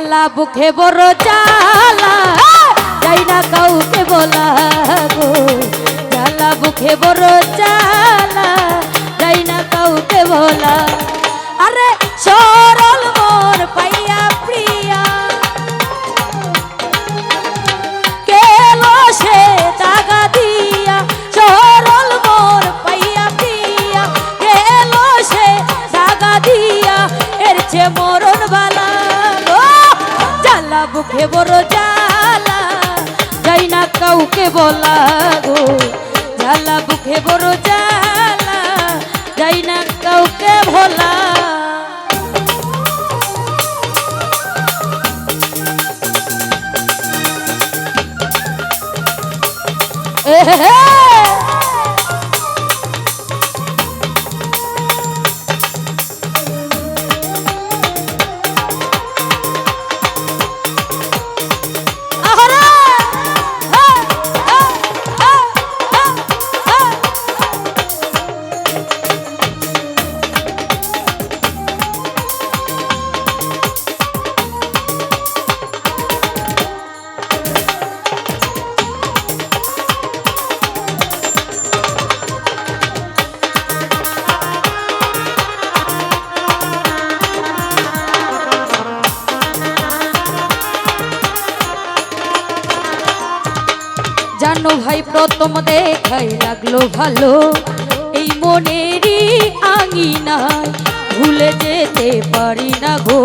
জ্বালা বুকে বড় জ্বালা যাই না কাউকে বলা বুকে বড় জ্বালা যাই না কাউকে বলা গো। জ্বালা বুকে বড় জ্বালা যাই না কাউকে ভোলা। Hey, hey, আহরে ভাই প্রথম দেখাই লাগল ভালো। এই মনেরই আঙিনায় ভুলে যেতে পারি না গো।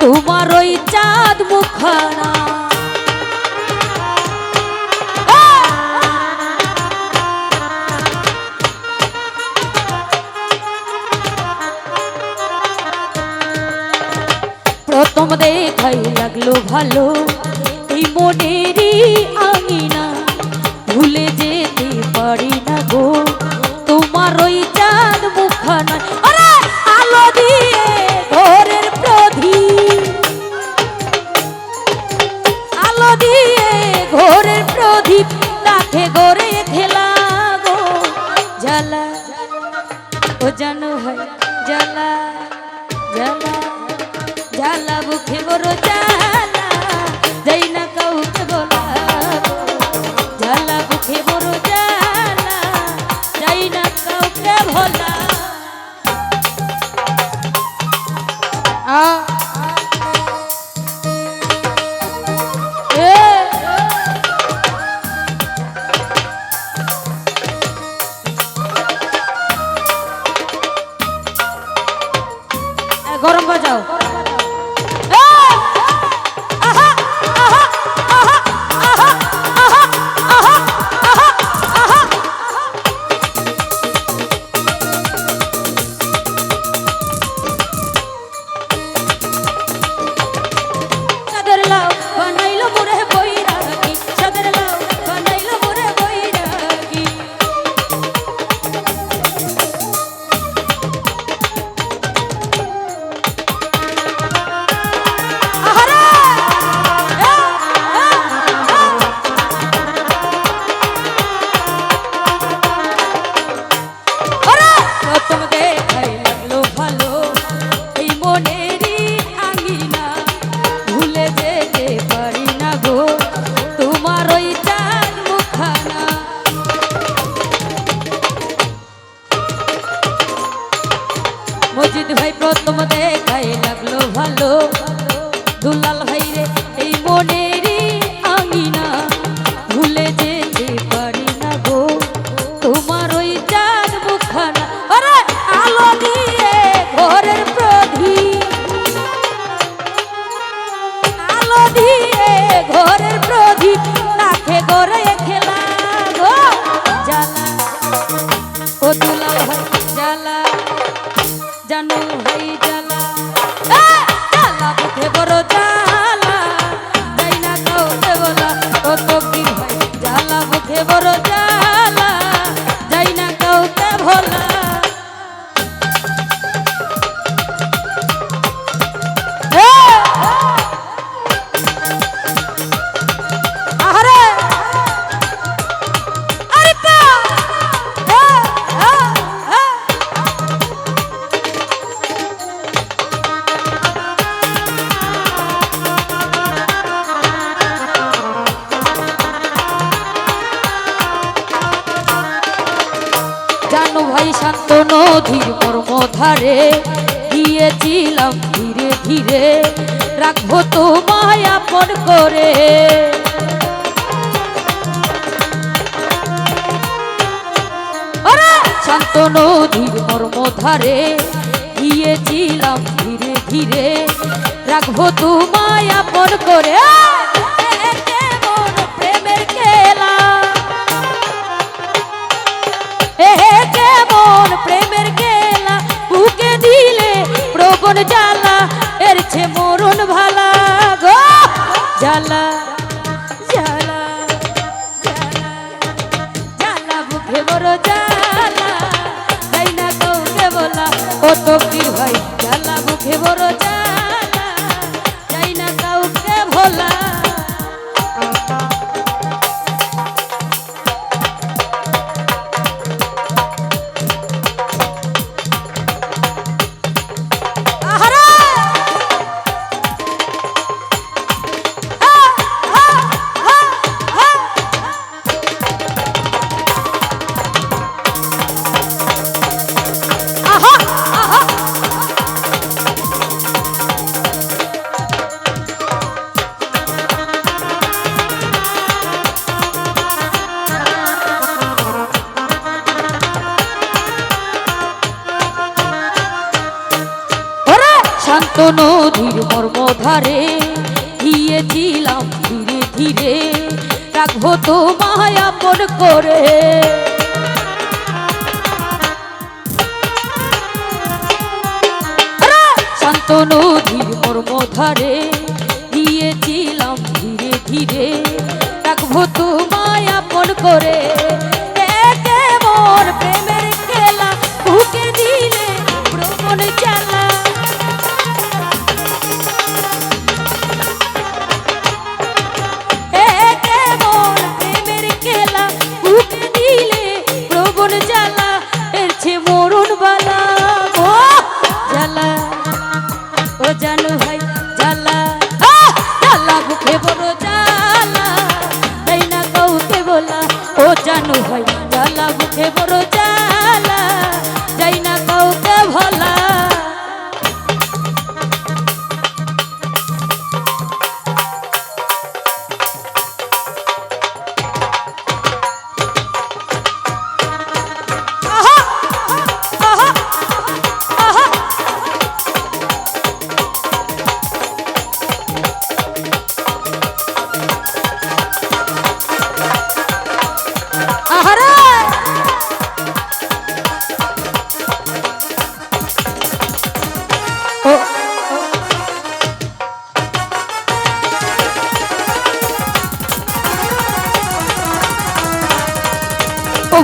তোমার ওই চাঁদ মুখানা প্রথম দেখাই লাগল ভালো। এই মনেরই রাখে গড়ে খেলা গো। জ্বালা, ও জানো ভাই জ্বালা জ্বালা জ্বালা বুকে বড় জ্বালা। যাই না কাউকে বলা জ্বালা বুকে বড় জ্বালা যাই না কাউকে ভোলা গরম বাজাও। মজিদ ভাই প্রথম দেখাই লাগল ভালো। দুলাল ভাই রে, এই মনেরই আঙিনা ভুলে যেতে পারি না গো। তোমার ওই চাঁদ মুখানা আরে, আলো দিয়ে ঘরের প্রদীপ। আলো দিয়ে ঘরের প্রদীপ। রাখে গড়ে জানু হই জালা। জালা বুকে বড় জালা। তাই না তো দেবলা কত ধারে গিয়েছিলাম ধীরে ধীরে। রাখব তোমায় আপন করে। নদীর মর্ম ধারে গিয়েছিলাম ধীরে ধীরে। রাখব তোমায় আপন করে। প্রবণ জ্বালা গিয়েছিলাম ধীরে ধীরে। রাখব তো মায়াপন করে। শান্ত নদীর মর্ম ধারে গিয়েছিলাম ধীরে ধীরে। রাখব তো মায়াপন করে।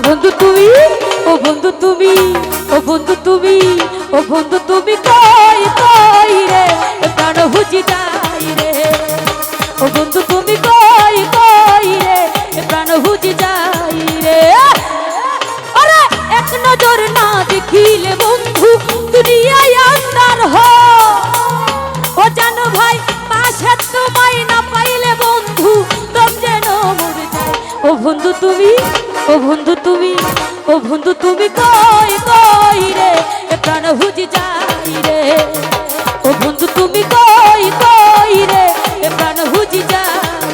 বন্ধু তুমি, ও বন্ধু তুমি, ও বন্ধু তুমি, ও বন্ধু তুমি কই কই রে? প্রাণ হুজি যাই রে। ও বন্ধু তুমি কই বন্ধু তুমি, ও বন্ধু তুমি কই কই রে? এ প্রাণ ভুজি যাই রে। ও বন্ধু তুমি কই কই রে? এ প্রাণ বুঝি যাই